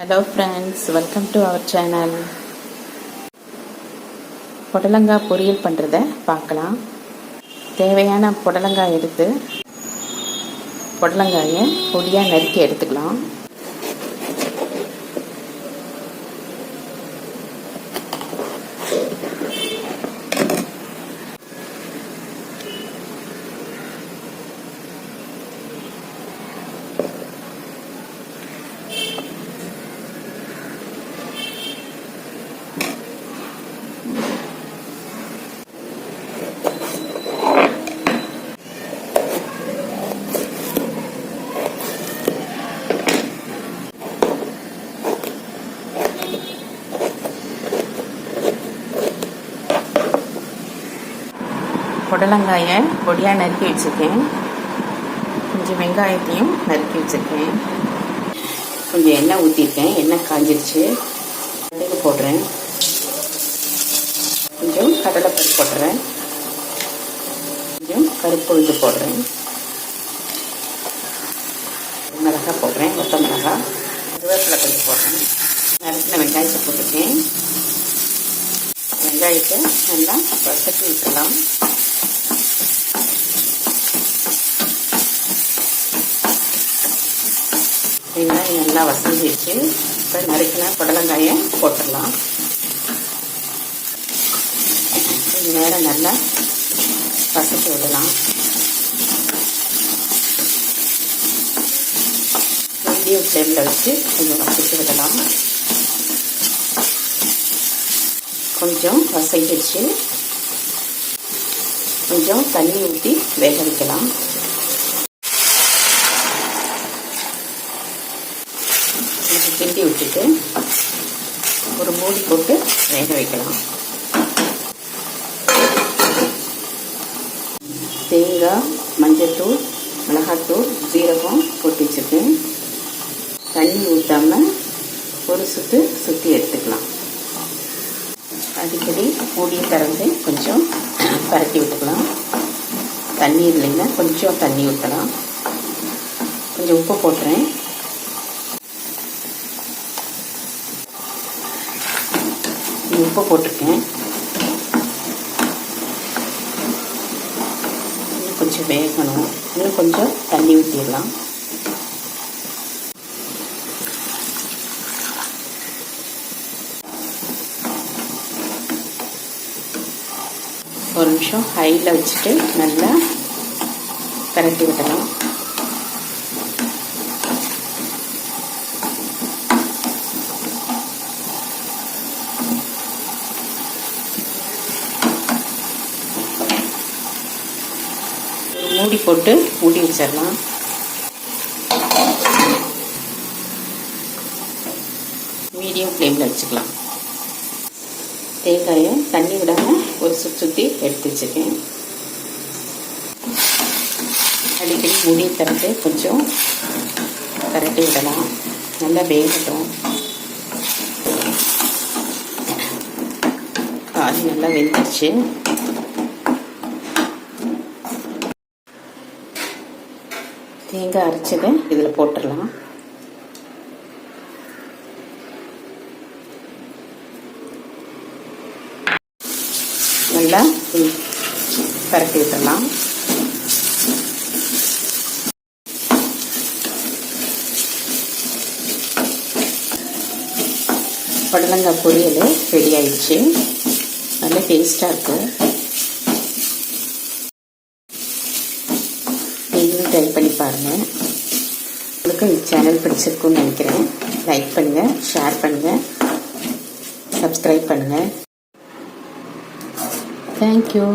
Hello friends welcome to our channel புடலங்காய் பொரியல் பண்ணுறத பார்க்கலாம். தேவையான புடலங்காய் எடுத்து புடலங்காயை பொடியாக நறுக்கி எடுத்துக்கலாம். புடலங்காயை பொடியாக நறுக்கி வச்சுருக்கேன். கொஞ்சம் வெங்காயத்தையும் நறுக்கி வச்சுருக்கேன். கொஞ்சம் எண்ணெய் ஊற்றிருக்கேன் எண்ணெய் காஞ்சிருச்சு. கடுகு போடுறேன். கொஞ்சம் கடலைப்பருப்பு போடுறேன். கொஞ்சம் கருப்பு உளுந்து போடுறேன். மிளகாய் போடுறேன். மொத்த மிளகாய் கருவேப்பிலை கொஞ்சம் போடுறேன். நறுக்கின வெங்காயத்தை போட்டிருக்கேன். வெங்காயத்தை நல்லா வசக்கி விட்டுடலாம். வெங்காயம் நல்லா வசங்கிடுச்சு இப்போ நறுக்கின புடலங்காயை போட்டுடலாம். கொஞ்சம் நேரம் நல்லா வசத்து விடலாம். மீடியம் ஃப்ளேமில் வச்சு கொஞ்சம் வசத்து விடலாம். கொஞ்சம் வசங்கிடுச்சு. கொஞ்சம் தண்ணி ஊற்றி வேக வைக்கலாம். கிண்டி விட்டுட்டு ஒரு மூடி போட்டு வேக வைக்கலாம். தேங்காய் மஞ்சத்தூள் மிளகாத்தூள் ஜீரகம் போட்டு வச்சுருக்கேன். தண்ணி ஊற்றாமல் ஒரு சுற்று சுற்றி எடுத்துக்கலாம். அடிக்கடி மூடியை திறந்து கொஞ்சம் பரட்டி விட்டுக்கலாம். தண்ணி இல்லைன்னா கொஞ்சம் தண்ணி ஊற்றலாம் கொஞ்சம் உப்பு போட்டுறேன். உப்பு போட்டிருக்கேன் கொஞ்சம் வேகணும். இன்னும் கொஞ்சம் தண்ணி ஊற்றிடலாம் ஒரு நிமிஷம் ஹையில் வச்சுட்டு நல்லா பரட்டி விடலாம் மூடி போட்டு மூடி வச்சிடலாம். மீடியம் ஃப்ளேமில் வச்சுக்கலாம். தேங்காயை தண்ணி விடாமல் ஒரு சுற்றி சுற்றி எடுத்து வச்சுருக்கேன். அடிக்கடி மூடி திறந்து கொஞ்சம் திரட்டி விடலாம். நல்லா வேகட்டும். காய் நல்லா வெந்துடுச்சு தேங்காய் அரைச்சதை. இதில் போட்டுடலாம். நல்லா பரட்டி விட்டுடலாம். புடலங்காய் பொரியல் ரெடி ஆயிடுச்சு. நல்லா டேஸ்ட்டாக இருக்குது ட்ரை பண்ணி பாருங்கள் உங்களுக்கு இந்த சேனல் பிடிச்சிருக்குன்னு நினைக்கிறேன். லைக் பண்ணுங்கள் ஷேர் பண்ணுங்கள் சப்ஸ்கிரைப் பண்ணுங்கள் தேங்க்யூ